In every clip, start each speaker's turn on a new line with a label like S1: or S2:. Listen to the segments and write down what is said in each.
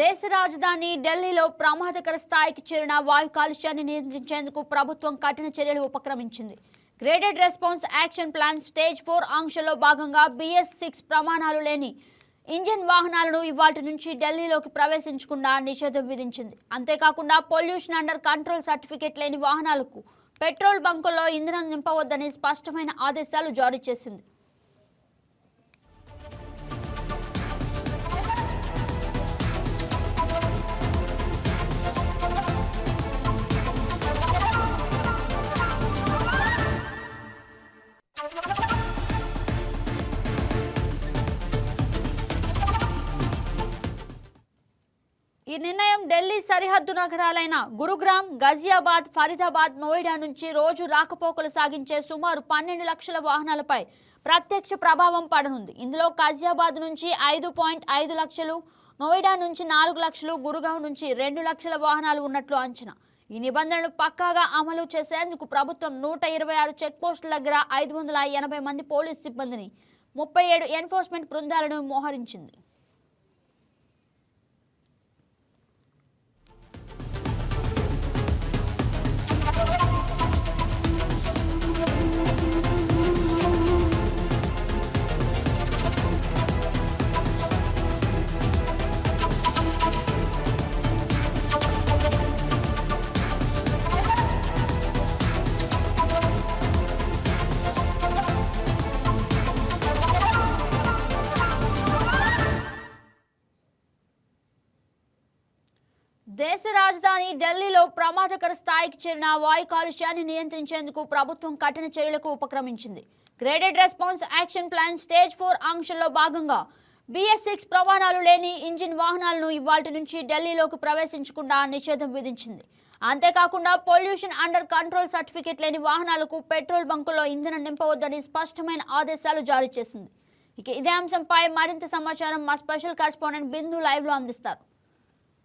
S1: దేశ రాజధాని ఢిల్లీలో ప్రమాదకర స్థాయికి చేరిన వాయు కాలుష్యాన్ని నియంత్రించేందుకు ప్రభుత్వం కఠిన చర్యలు ఉపక్రమించింది. Graded response action plan stage four ఆంక్షలో భాగంగా బిఎస్ సిక్స్ ప్రమాణాలు లేని ఇంజిన్ వాహనాలను ఇవాటి నుంచి ఢిల్లీలోకి ప్రవేశించకుండా నిషేధం విధించింది. అంతేకాకుండా పొల్యూషన్ అండర్ కంట్రోల్ సర్టిఫికేట్ లేని వాహనాలకు పెట్రోల్ బంకుల్లో ఇంధనం నింపవద్దని స్పష్టమైన ఆదేశాలు జారీ చేసింది. ఈ నిర్ణయం ఢిల్లీ సరిహద్దు నగరాలైన గురుగ్రామ్ గజియాబాద్ ఫరీదాబాద్ నోయిడా నుంచి రోజు రాకపోకలు సాగించే సుమారు పన్నెండు లక్షల వాహనాలపై ప్రత్యక్ష ప్రభావం పడనుంది. ఇందులో గజియాబాద్ నుంచి ఐదు పాయింట్ ఐదు లక్షలు నోయిడా నుంచి నాలుగు లక్షలు గురుగావ్ నుంచి రెండు లక్షల వాహనాలు ఉన్నట్లు అంచనా. ఈ నిబంధనలు పక్కాగా అమలు చేసేందుకు ప్రభుత్వం నూట ఇరవై ఆరు చెక్పోస్టుల దగ్గర ఐదు వందల ఎనభై మంది పోలీస్ సిబ్బందిని ముప్పై ఏడు ఎన్ఫోర్స్మెంట్ బృందాలను మోహరించింది. దేశ రాజధాని ఢిల్లీలో ప్రమాదకర స్థాయికి చేరిన వాయు కాలుష్యాన్ని నియంత్రించేందుకు ప్రభుత్వం కఠిన చర్యలకు ఉపక్రమించింది. Graded response action plan stage four ఆంక్షల్లో భాగంగా బిఎస్ సిక్స్ ప్రమాణాలు లేని ఇంజిన్ వాహనాలను ఇవాటి నుంచి ఢిల్లీలోకి ప్రవేశించకుండా నిషేధం విధించింది. అంతేకాకుండా పొల్యూషన్ అండర్ కంట్రోల్ సర్టిఫికేట్ లేని వాహనాలకు పెట్రోల్ బంకుల్లో ఇంధనం నింపవద్దని స్పష్టమైన ఆదేశాలు జారీ చేసింది. ఇక ఇదే అంశంపై మరింత సమాచారం మా స్పెషల్ కరెస్పాండెంట్ బిందు లైవ్లో అందిస్తారు.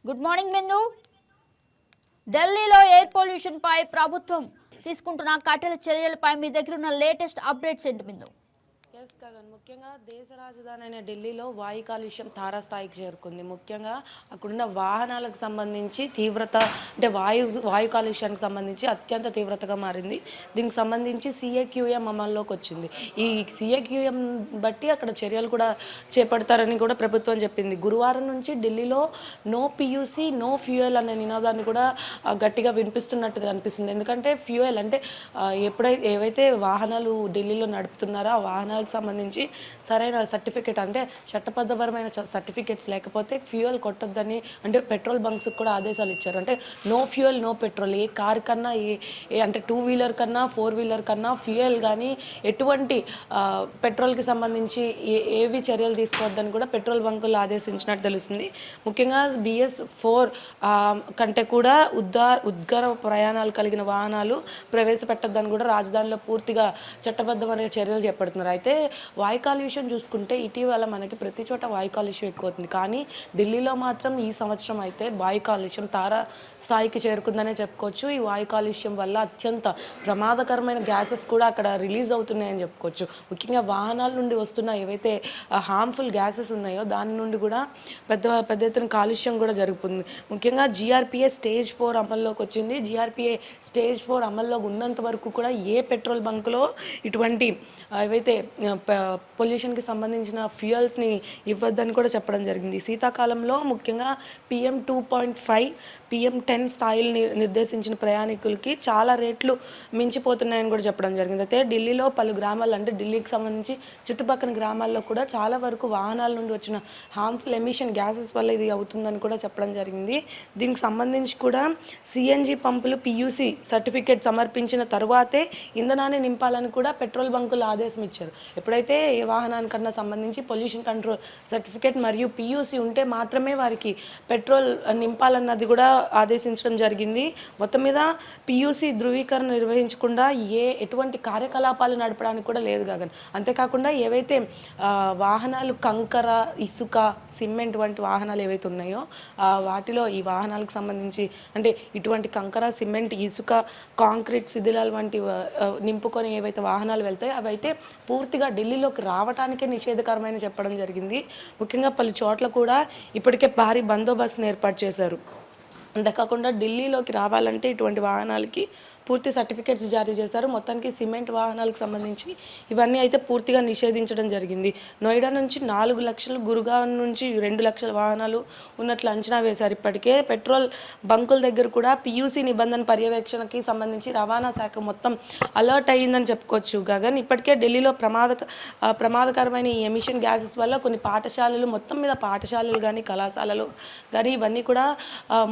S1: గుడ్ మార్నింగ్ బిందు ఢిల్లీలో ఎయిర్ పొల్యూషన్ పై ప్రభుత్వం తీసుకుంటున్న కఠిన చర్యలపై మీ దగ్గర ఉన్న లేటెస్ట్ అప్డేట్స్ ఏంటి బిందు
S2: వైఎస్ గగన్ ముఖ్యంగా దేశ రాజధాని అయిన ఢిల్లీలో వాయు కాలుష్యం తారాస్థాయికి చేరుకుంది. ముఖ్యంగా అక్కడున్న వాహనాలకు సంబంధించి తీవ్రత అంటే వాయు వాయు కాలుష్యానికి సంబంధించి అత్యంత తీవ్రతగా మారింది. దీనికి సంబంధించి సిఏక్యూఎం అమల్లోకి వచ్చింది. ఈ సిఏక్యూఎం బట్టి అక్కడ చర్యలు కూడా చేపడతారని కూడా ప్రభుత్వం చెప్పింది. గురువారం నుంచి ఢిల్లీలో నో పియూసీ నో ఫ్యూయల్ అనే నినాదాన్ని కూడా గట్టిగా వినిపిస్తున్నట్టుగా అనిపిస్తుంది. ఎందుకంటే ఫ్యూయల్ అంటే ఎప్పుడైతే ఏవైతే వాహనాలు ఢిల్లీలో నడుపుతున్నారో ఆ వాహనాలకు సంబంధించి సరైన సర్టిఫికేట్ అంటే చట్టబద్ధపరమైన సర్టిఫికేట్స్ లేకపోతే ఫ్యూయల్ కొట్టొద్దని అంటే పెట్రోల్ బంక్స్కి కూడా ఆదేశాలు ఇచ్చారు. అంటే నో ఫ్యూయల్ నో పెట్రోల్. ఏ కార్ కన్నా ఏ ఏ అంటే టూ వీలర్ కన్నా ఫోర్ వీలర్ కన్నా ఫ్యూయల్ కానీ ఎటువంటి పెట్రోల్కి సంబంధించి ఏ ఏవి చర్యలు తీసుకోవద్దని కూడా పెట్రోల్ బంకులు ఆదేశించినట్టు తెలుస్తుంది. ముఖ్యంగా బిఎస్ ఫోర్ కంటే కూడా ఉద్దార్ ఉద్గార ప్రయాణాలు కలిగిన వాహనాలు ప్రవేశపెట్టద్దని కూడా రాజధానిలో పూర్తిగా చట్టబద్ధమైన చర్యలు చేపడుతున్నారు. అయితే వాయు కాలుష్యం చూసుకుంటే ఇటీవల మనకి ప్రతి చోట వాయు కాలుష్యం ఎక్కువ అవుతుంది కానీ ఢిల్లీలో మాత్రం ఈ సంవత్సరం అయితే వాయు కాలుష్యం తారా స్థాయికి చేరుకుందనే చెప్పుకోవచ్చు. ఈ వాయు కాలుష్యం వల్ల అత్యంత ప్రమాదకరమైన గ్యాసెస్ కూడా అక్కడ రిలీజ్ అవుతున్నాయని చెప్పుకోవచ్చు. ముఖ్యంగా వాహనాల నుండి వస్తున్న ఏవైతే హార్మ్ఫుల్ గ్యాసెస్ ఉన్నాయో దాని నుండి కూడా పెద్ద పెద్ద ఎత్తున కాలుష్యం కూడా జరుగుతుంది. ముఖ్యంగా జిఆర్పిఏ స్టేజ్ ఫోర్ అమల్లోకి వచ్చింది. జిఆర్పిఏ స్టేజ్ ఫోర్ అమల్లో ఉన్నంత వరకు కూడా ఏ పెట్రోల్ బంక్లో ఇటువంటి ఏవైతే పొల్యూషన్కి సంబంధించిన ఫ్యూయల్స్ని ఇవ్వద్దని కూడా చెప్పడం జరిగింది. శీతాకాలంలో ముఖ్యంగా PM two point five PM ten స్థాయిలు నిర్దేశించిన ప్రయాణికులకి చాలా రేట్లు మించిపోతున్నాయని కూడా చెప్పడం జరిగింది. అయితే ఢిల్లీలో పలు గ్రామాలు అంటే ఢిల్లీకి సంబంధించి చుట్టుపక్కల గ్రామాల్లో కూడా చాలా వరకు వాహనాల నుండి వచ్చిన హార్మ్ఫుల్ ఎమిషన్ గ్యాసెస్ వల్ల ఇది అవుతుందని కూడా చెప్పడం జరిగింది. దీనికి సంబంధించి కూడా సిఎన్జి పంపులు పియూసి సర్టిఫికేట్ సమర్పించిన తరువాతే ఇంధనాన్ని నింపాలని కూడా పెట్రోల్ బంకులు ఆదేశం ఇచ్చారు. ఎప్పుడైతే ఏ వాహనానికన్నా సంబంధించి పొల్యూషన్ కంట్రోల్ సర్టిఫికేట్ మరియు పియూసి ఉంటే మాత్రమే వారికి పెట్రోల్ నింపాలన్నది కూడా ఆదేశించడం జరిగింది. మొత్తం మీద పియూసీ ధృవీకరణ నిర్వహించకుండా ఏ ఎటువంటి కార్యకలాపాలు నడపడానికి కూడా లేదు గగన్. అంతేకాకుండా ఏవైతే వాహనాలు కంకర ఇసుక సిమెంట్ వంటి వాహనాలు ఏవైతే ఉన్నాయో వాటిలో ఈ వాహనాలకు సంబంధించి అంటే ఇటువంటి కంకర సిమెంట్ ఇసుక కాంక్రీట్ శిథిలాలు వంటి నింపుకొని ఏవైతే వాహనాలు వెళ్తాయో అవి అయితే పూర్తిగా ఢిల్లీలోకి రావటానికే నిషేధకరమైన చెప్పడం జరిగింది. ముఖ్యంగా పలు చోట్ల కూడా ఇప్పటికే భారీ బందోబస్తును ఏర్పాటు చేశారు. అంతేకాకుండా ఢిల్లీలోకి రావాలంటే ఇటువంటి వాహనాలకి పూర్తి సర్టిఫికేట్స్ జారీ చేశారు. మొత్తానికి సిమెంట్ వాహనాలకు సంబంధించి ఇవన్నీ అయితే పూర్తిగా నిషేధించడం జరిగింది. నోయిడా నుంచి నాలుగు లక్షలు గురుగావ్ నుంచి రెండు లక్షల వాహనాలు ఉన్నట్లు అంచనా వేశారు. ఇప్పటికే పెట్రోల్ బంకుల దగ్గర కూడా పియూసీ నిబంధన పర్యవేక్షణకి సంబంధించి రవాణా శాఖ మొత్తం అలర్ట్ అయ్యిందని చెప్పుకోవచ్చు. గగన్ ఇప్పటికే ఢిల్లీలో ప్రమాద ప్రమాదకరమైన ఈ ఎమిషన్ గ్యాసెస్ వల్ల కొన్ని పాఠశాలలు మొత్తం మీద పాఠశాలలు కానీ కళాశాలలు కానీ ఇవన్నీ కూడా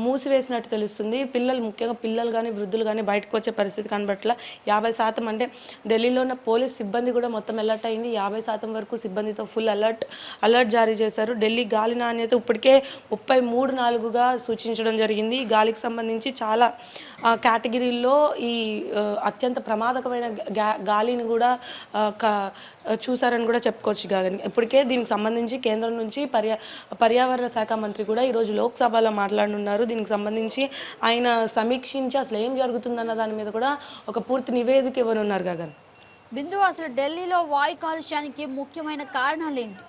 S2: మూసి మూసివేసినట్టు తెలుస్తుంది. పిల్లలు ముఖ్యంగా పిల్లలు కానీ వృద్ధులు కానీ బయటకు వచ్చే పరిస్థితి కనబట్ల యాభై శాతం అంటే ఢిల్లీలో ఉన్న పోలీస్ సిబ్బంది కూడా మొత్తం అలర్ట్ అయింది. యాభై శాతం వరకు సిబ్బందితో ఫుల్ అలర్ట్ అలర్ట్ జారీ చేశారు. ఢిల్లీ గాలి నాణ్యత ఇప్పటికే ముప్పై మూడు నాలుగుగా సూచించడం జరిగింది. గాలికి సంబంధించి చాలా కేటగిరీల్లో ఈ అత్యంత ప్రమాదకమైన గాలిని కూడా చూశారని చూసారని కూడా చెప్పుకోవచ్చు కానీ ఇప్పటికే దీనికి సంబంధించి కేంద్రం నుంచి పర్యా పర్యావరణ శాఖ మంత్రి కూడా ఈరోజు లోక్సభలో మాట్లాడనున్నారు. దీనికి సంబంధించి సంబంధించి ఆయన సమీక్షించి అసలు ఏం జరుగుతుందన్న దాని మీద కూడా ఒక పూర్తి నివేదిక ఇవ్వనున్నారు గగన్.
S1: బిందు అసలు ఢిల్లీలో వాయు కాలుష్యానికి ముఖ్యమైన కారణాలు ఏంటి?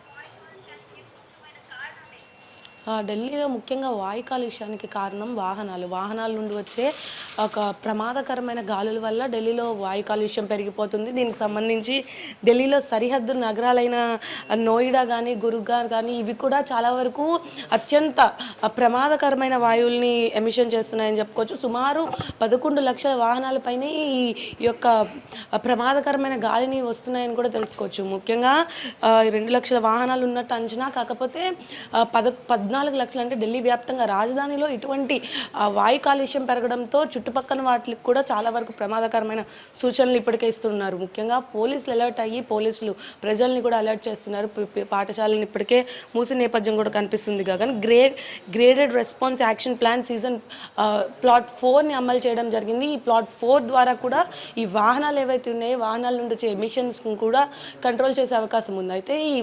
S2: ఢిల్లీలో ముఖ్యంగా వాయు కాలుష్యానికి కారణం వాహనాలు. వాహనాల నుండి వచ్చే ఒక ప్రమాదకరమైన గాలుల వల్ల ఢిల్లీలో వాయు కాలుష్యం పెరిగిపోతుంది. దీనికి సంబంధించి ఢిల్లీలో సరిహద్దు నగరాలైన నోయిడా కానీ గురుగార్ కానీ ఇవి కూడా చాలా వరకు అత్యంత ప్రమాదకరమైన వాయువుల్ని ఎమిషన్ చేస్తున్నాయని చెప్పుకోవచ్చు. సుమారు పదకొండు లక్షల వాహనాలపైనే ఈ యొక్క ప్రమాదకరమైన గాలిని వస్తున్నాయని కూడా తెలుసుకోవచ్చు. ముఖ్యంగా రెండు లక్షల వాహనాలు ఉన్నట్టు అంచనా కాకపోతే పద పద్నాలుగు లక్షలు అంటే ఢిల్లీ వ్యాప్తంగా రాజధానిలో ఇటువంటి వాయు కాలుష్యం పెరగడంతో చుట్టుపక్కల వాటికి కూడా చాలా వరకు ప్రమాదకరమైన సూచనలు ఇప్పటికే ఇస్తున్నారు. ముఖ్యంగా పోలీసులు అలర్ట్ అయ్యి పోలీసులు ప్రజల్ని కూడా అలర్ట్ చేస్తున్నారు. పాఠశాలను ఇప్పటికే మూసి నేపథ్యం కూడా కనిపిస్తుంది Gagan. Grade graded response action plan season plot ఫోర్ని అమలు చేయడం జరిగింది. ఈ ప్లాట్ ఫోర్ ద్వారా కూడా ఈ వాహనాలు ఏవైతే ఉన్నాయో వాహనాల నుండి వచ్చే ఎమిషన్స్ కూడా కంట్రోల్ చేసే అవకాశం ఉంది. అయితే ఈ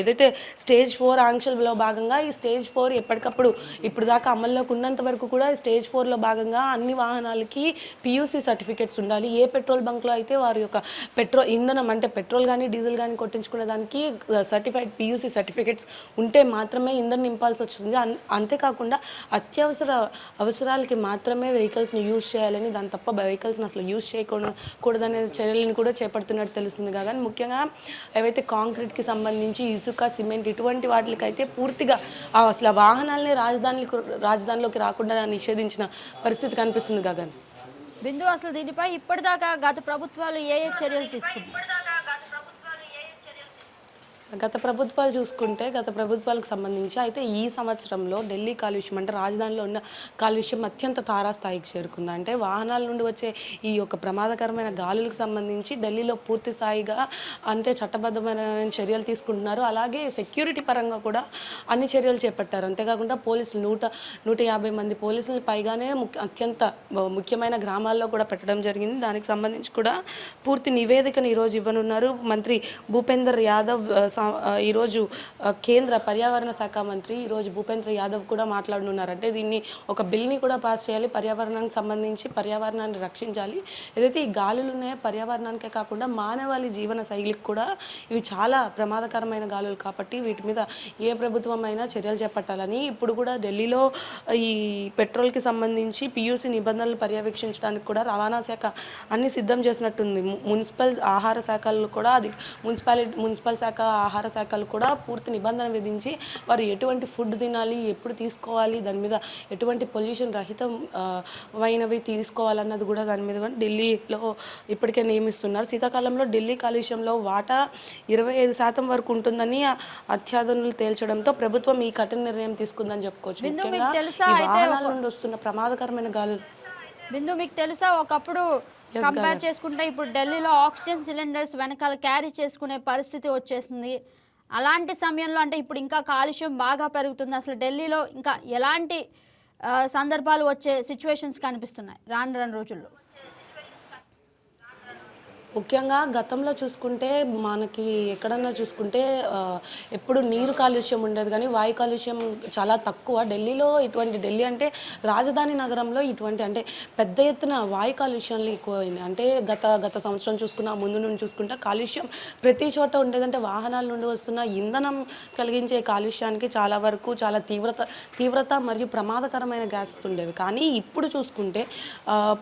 S2: ఏదైతే స్టేజ్ ఫోర్ ఆంక్షల్లో భాగంగా ఈ స్టేజ్ ఫోర్ ఎప్పటికప్పుడు. ఇప్పుడు దాకా అమల్లోకి ఉన్నంత వరకు కూడా స్టేజ్ ఫోర్లో భాగంగా అన్ని వాహనాలకి పియూసీ సర్టిఫికేట్స్ ఉండాలి. ఏ పెట్రోల్ బంక్లో అయితే వారి యొక్క పెట్రోల్ ఇంధనం అంటే పెట్రోల్ కానీ డీజిల్ కానీ కొట్టించుకునే దానికి సర్టిఫైడ్ పియూసీ సర్టిఫికేట్స్ ఉంటే మాత్రమే ఇంధనం నింపాల్సి వస్తుంది. అన్- అంతేకాకుండా అత్యవసర అవసరాలకి మాత్రమే వెహికల్స్ని యూజ్ చేయాలని దాని తప్ప వెహికల్స్ని అసలు యూజ్ చేయకూడదనే కూడదనే చర్యలను కూడా చేపడుతున్నట్టు తెలుస్తుంది. కాగా ముఖ్యంగా ఏవైతే కాంక్రీట్కి సంబంధించి ఇసుక సిమెంట్ ఇటువంటి వాటికైతే పూర్తిగా అసలు అసలు ఆ వాహనాలని రాజధానికి రాజధానిలోకి రాకుండా నిషేధించిన పరిస్థితి కనిపిస్తుంది గగన్.
S1: బిందు అసలు దీనిపై ఇప్పటిదాకా గత ప్రభుత్వాలు ఏ ఏ చర్యలు తీసుకున్నాయి?
S2: గత ప్రభుత్వాలు చూసుకుంటే గత ప్రభుత్వాలకు సంబంధించి అయితే ఈ సంవత్సరంలో ఢిల్లీ కాలుష్యం అంటే రాజధానిలో ఉన్న కాలుష్యం అత్యంత తారాస్థాయికి చేరుకుంది. అంటే వాహనాల నుండి వచ్చే ఈ యొక్క ప్రమాదకరమైన గాలులకు సంబంధించి ఢిల్లీలో పూర్తి స్థాయిగా అంటే చట్టబద్ధమైన చర్యలు తీసుకుంటున్నారు. అలాగే సెక్యూరిటీ పరంగా కూడా అన్ని చర్యలు చేపట్టారు. అంతేకాకుండా పోలీసులు నూట నూట యాభై మంది పోలీసులు పైగానే ముఖ్య అత్యంత ముఖ్యమైన గ్రామాల్లో కూడా పెట్టడం జరిగింది. దానికి సంబంధించి కూడా పూర్తి నివేదికను ఈరోజు ఇవ్వనున్నారు. మంత్రి భూపేందర్ యాదవ్ ఈరోజు కేంద్ర పర్యావరణ శాఖ మంత్రి ఈరోజు భూపేంద్ర యాదవ్ కూడా మాట్లాడనున్నారు అంటే దీన్ని ఒక బిల్ని కూడా పాస్ చేయాలి పర్యావరణానికి సంబంధించి పర్యావరణాన్ని రక్షించాలి. ఏదైతే ఈ గాలులు ఉన్నాయో పర్యావరణానికే కాకుండా మానవాళి జీవన శైలికి కూడా ఇవి చాలా ప్రమాదకరమైన గాలులు కాబట్టి వీటి మీద ఏ ప్రభుత్వం అయినా చర్యలు చేపట్టాలని ఇప్పుడు కూడా ఢిల్లీలో ఈ పెట్రోల్కి సంబంధించి పియూసీ నిబంధనలు పర్యవేక్షించడానికి కూడా రవాణా శాఖ అన్ని సిద్ధం చేసినట్టుంది. మున్సిపల్ ఆహార శాఖలు కూడా అది మున్సిపాలిటీ మున్సిపల్ శాఖ ఆహార శాఖలు కూడా పూర్తి నిబంధన విధించి వారు ఎటువంటి ఫుడ్ తినాలి ఎప్పుడు తీసుకోవాలి దాని మీద ఎటువంటి పొల్యూషన్ రహితం ఆ, వైనవి తీసుకోవాలన్నది కూడా దాని మీద కూడా ఢిల్లీలో ఇప్పటికే నియమిస్తున్నారు. శీతాకాలంలో ఢిల్లీ కాలుష్యంలో వాటా ఇరవై ఐదు శాతం వరకు ఉంటుందని అత్యాధునులు తేల్చడంతో ప్రభుత్వం ఈ కఠిన నిర్ణయం తీసుకుందని చెప్పుకోవచ్చు. ముఖ్యంగా వాహనాల నుండి వస్తున్న ప్రమాదకరమైన గాలులు.
S1: బిందు మీకు తెలుసా ఒకప్పుడు కంపేర్ చేసుకుంటే ఇప్పుడు ఢిల్లీలో ఆక్సిజన్ సిలిండర్స్ వెనకాల క్యారీ చేసుకునే పరిస్థితి వచ్చేసింది. అలాంటి సమయంలో అంటే ఇప్పుడు ఇంకా కాలుష్యం బాగా పెరుగుతుంది. అసలు ఢిల్లీలో ఇంకా ఎలాంటి సందర్భాలు వచ్చే సిచ్యువేషన్స్ కనిపిస్తున్నాయి? రాను రాను రోజుల్లో.
S2: ముఖ్యంగా గతంలో చూసుకుంటే మనకి ఎక్కడన్నా చూసుకుంటే ఎప్పుడు నీరు కాలుష్యం ఉండేది కానీ వాయు కాలుష్యం చాలా తక్కువ. ఢిల్లీలో ఇటువంటి ఢిల్లీ అంటే రాజధాని నగరంలో ఇటువంటి అంటే పెద్ద ఎత్తున వాయు కాలుష్యాలు ఎక్కువైంది అంటే గత గత సంవత్సరం చూసుకున్న ముందు నుండి చూసుకుంటే కాలుష్యం ప్రతి చోట ఉండేదంటే వాహనాల నుండి వస్తున్న ఇంధనం కలిగించే కాలుష్యానికి చాలా వరకు చాలా తీవ్రత తీవ్రత మరియు ప్రమాదకరమైన గ్యాసెస్ ఉండేవి. కానీ ఇప్పుడు చూసుకుంటే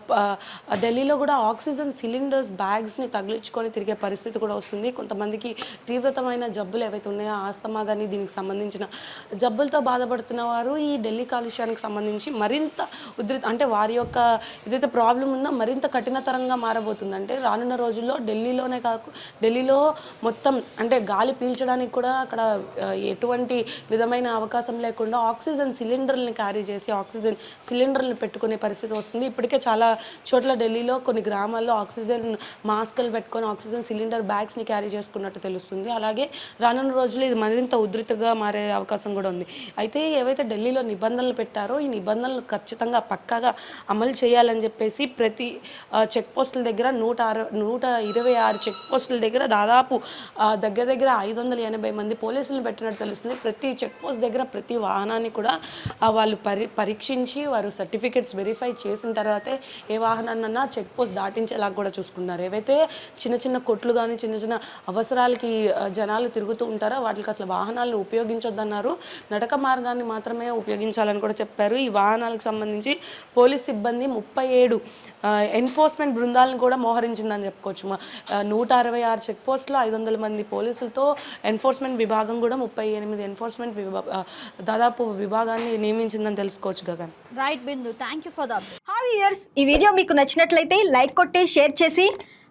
S2: ప- ఢిల్లీలో కూడా ఆక్సిజన్ సిలిండర్స్ బ్యాగ్స్ని తగిలించుకొని తిరిగే పరిస్థితి కూడా వస్తుంది. కొంతమందికి తీవ్రతమైన జబ్బులు ఏవైతే ఉన్నాయో ఆస్తమా కానీ దీనికి సంబంధించిన జబ్బులతో బాధపడుతున్న వారు ఈ ఢిల్లీ కాలుష్యానికి సంబంధించి మరింత ఉధృత అంటే వారి యొక్క ఏదైతే ప్రాబ్లం ఉందో మరింత కఠినతరంగా మారబోతుంది అంటే రానున్న రోజుల్లో ఢిల్లీలోనే కాకు ఢిల్లీలో మొత్తం అంటే గాలి పీల్చడానికి కూడా అక్కడ ఎటువంటి విధమైన అవకాశం లేకుండా ఆక్సిజన్ సిలిండర్ని క్యారీ చేసి ఆక్సిజన్ సిలిండర్ని పెట్టుకునే పరిస్థితి వస్తుంది. ఇప్పటికే చాలా చోట్ల ఢిల్లీలో కొన్ని గ్రామాల్లో ఆక్సిజన్ మాస్క్ మాస్కులు పెట్టుకొని ఆక్సిజన్ సిలిండర్ బ్యాగ్స్ని క్యారీ చేసుకున్నట్టు తెలుస్తుంది. అలాగే రానున్న రోజుల్లో ఇది మరింత ఉధృతగా మారే అవకాశం కూడా ఉంది. అయితే ఏవైతే ఢిల్లీలో నిబంధనలు పెట్టారో ఈ నిబంధనలు ఖచ్చితంగా పక్కాగా అమలు చేయాలని చెప్పేసి ప్రతి చెక్ పోస్టుల దగ్గర నూట ఆరు నూట ఇరవై ఆరు చెక్ పోస్టుల దగ్గర దాదాపు దగ్గర దగ్గర ఐదు వందల ఎనభై మంది పోలీసులను పెట్టినట్టు తెలుస్తుంది. ప్రతి చెక్ పోస్ట్ దగ్గర ప్రతి వాహనాన్ని కూడా వాళ్ళు పరి పరీక్షించి వారు సర్టిఫికెట్స్ వెరిఫై చేసిన తర్వాతే ఏ వాహనాన్నన్నా చెక్ పోస్ట్ దాటించేలా కూడా చూసుకున్నారు ఏవైతే చిన్న చిన్న కొట్లు కానీ చిన్న చిన్న అవసరాలకి జనాలు తిరుగుతూ ఉంటారో? వాటికి అసలు వాహనాలను ఉపయోగించొద్దన్నారు. నడక మార్గాన్ని మాత్రమే ఉపయోగించాలని కూడా చెప్పారు. ఈ వాహనాలకు సంబంధించి పోలీస్ సిబ్బంది ముప్పై ఏడు ఎన్ఫోర్స్మెంట్ బృందాలను కూడా మోహరించిందని చెప్పుకోవచ్చు. నూట అరవై ఆరు చెక్ పోస్టులో ఐదు వందల మంది పోలీసులతో ఎన్ఫోర్స్మెంట్ విభాగం కూడా ముప్పై ఎనిమిది ఎన్ఫోర్స్మెంట్ దాదాపు విభాగాన్ని నియమించిందని తెలుసుకోవచ్చు Gagan.
S1: Right Bindu thank you for
S3: hi years ఈ వీడియో మీకు నచ్చినట్లయితే లైక్ కొట్టి షేర్ చేసి